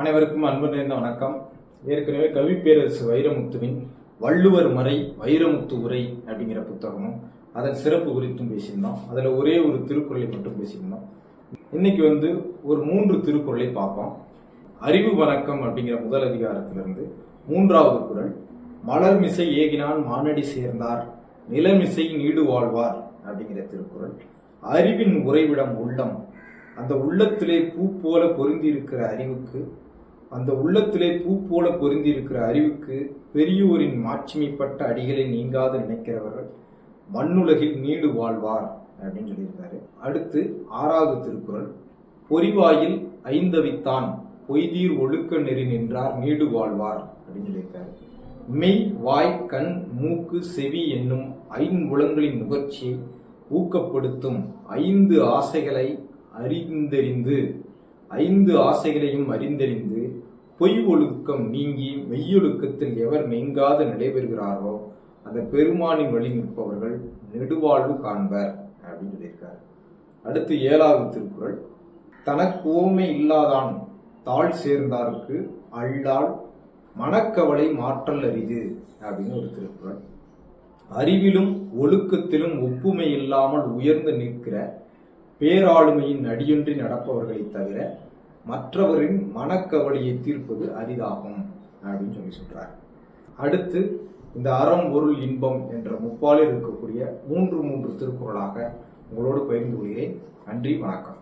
அனைவருக்கும் அன்பு நிறைந்த வணக்கம். ஏற்கனவே கவி பேரரசு வைரமுத்துவின் வள்ளுவர் மறை வைரமுத்து உரை அப்படிங்கிற புத்தகமும் அதன் சிறப்பு குறித்தும் பேசியிருந்தோம். அதில் ஒரே ஒரு திருக்குறளை மட்டும் பேசியிருந்தோம். இன்னைக்கு வந்து ஒரு மூன்று திருக்குறளை பார்ப்போம். அறிவு வணக்கம் அப்படிங்கிற முதல் அதிகாரத்திலிருந்து மூன்றாவது குரல் மலர்மிசை ஏகினான் மானடி சேர்ந்தார் நிலமிசை நீடு வாழ்வார் அப்படிங்கிற திருக்குறள் அறிவின் உறைவிடம் உள்ளம் அந்த உள்ளத்திலே பூ போல பொருந்தி இருக்கிற அறிவுக்கு அந்த உள்ளத்திலே பூ போல பொருந்தியிருக்கிற அறிவுக்கு பெரியோரின் மாட்சிமைப்பட்ட அடிகளை நீங்காது நினைக்கிறவர்கள் மண்ணுலகில் நீடு வாழ்வார் அப்படின்னு சொல்லியிருக்காரு. அடுத்து ஆறாவது திருக்குறள். பொறிவாயில் ஐந்தவித்தான் பொய்தீர் ஒழுக்க நெறி நின்றார் நீடு வாழ்வார் அப்படின்னு சொல்லியிருக்காரு. மெய் வாய் கண் மூக்கு செவி என்னும் ஐம்புலங்களின் நுகர்ச்சியை ஊக்கப்படுத்தும் ஐந்து ஆசைகளை அறிந்தறிந்து ஐந்து ஆசைகளையும் அறிந்தறிந்து பொய் ஒழுக்கம் நீங்கி மெய்யொழுக்கத்தில் எவர் நீங்காது நடைபெறுகிறாரோ அந்த பெருமானின் வழி நிற்பவர்கள் நெடுவாழ்வு காண்பர் அப்படின்னு சொல்லியிருக்காரு. அடுத்து ஏழாவது திருக்குறள். தனக்கு ஓமை இல்லாதான் தாழ் சேர்ந்தார்க்கு அல்லால் மனக்கவலை மாற்றல் அரிது அப்படின்னு ஒரு திருக்குறள். அறிவிலும் ஒழுக்கத்திலும் ஒப்புமை இல்லாமல் உயர்ந்து நிற்கிற பேராளுமையின் அடியொன்றி நடப்பவர்களை தவிர மற்றவரின் மனக்கவலையை தீர்ப்பது அரிதாகும் அப்படின்னு சொல்லி சொல்றார். அடுத்து இந்த அறம் பொருள் இன்பம் என்ற முப்பாலில் இருக்கக்கூடிய மூன்று மூன்று திருக்குறளாக உங்களோடு பகிர்ந்து கொள்கிறேன். நன்றி வணக்கம்.